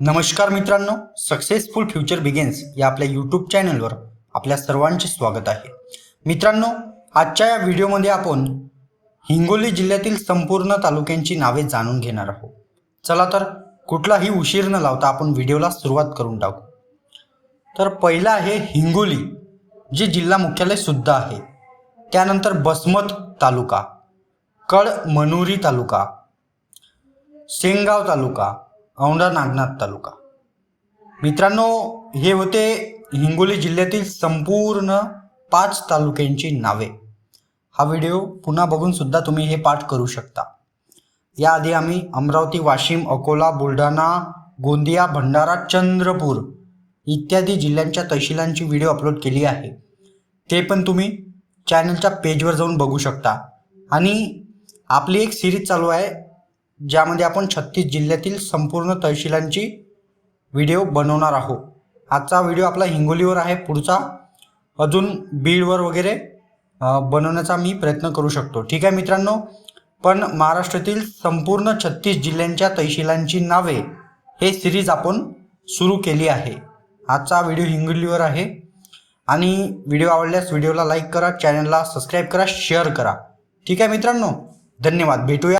नमस्कार मित्रांनो successful future begins या आपल्या यूट्यूब चॅनलवर आपल्या सर्वांचे स्वागत आहे. मित्रांनो आजच्या या व्हिडिओमध्ये आपण हिंगोली जिल्ह्यातील संपूर्ण तालुक्यांची नावे जाणून घेणार आहोत. चला तर कुठलाही उशीर न लावता आपण व्हिडिओला सुरुवात करून टाकू. तर पहिला आहे हिंगोली जे जिल्हा मुख्यालय सुद्धा आहे. त्यानंतर बसमत तालुका कड मनोरी तालुका शेंगाव तालुका औंढा नागनाथ तालुका. मित्रांनो हे होते हिंगोली जिल्ह्यातील संपूर्ण पाच तालुक्यांची नावे. हा व्हिडिओ पुन्हा बघून सुद्धा तुम्ही हे पाठ करू शकता. याआधी आम्ही अमरावती वाशिम अकोला बुलढाणा गोंदिया भंडारा चंद्रपूर इत्यादी जिल्ह्यांच्या तहसीलांची व्हिडिओ अपलोड केली आहे. ते पण तुम्ही चॅनलच्या पेजवर जाऊन बघू शकता. आणि आपली एक सिरीज चालू आहे ज्यामध्ये आपण छत्तीस जिल्ह्यातील संपूर्ण तहसीलांची व्हिडिओ बनवणार आहोत. आजचा व्हिडिओ आपला हिंगोलीवर आहे. पुढचा अजून बीडवर वगैरे बनवण्याचा मी प्रयत्न करू शकतो. ठीक आहे मित्रांनो? पण महाराष्ट्रातील संपूर्ण छत्तीस जिल्ह्यांच्या तहसीलांची नावे हे सिरीज आपण सुरू केली आहे. आजचा व्हिडिओ हिंगोलीवर आहे. आणि व्हिडिओ आवडल्यास व्हिडिओला लाईक करा चॅनलला सबस्क्राईब करा शेअर करा. ठीक आहे मित्रांनो? धन्यवाद. भेटूया.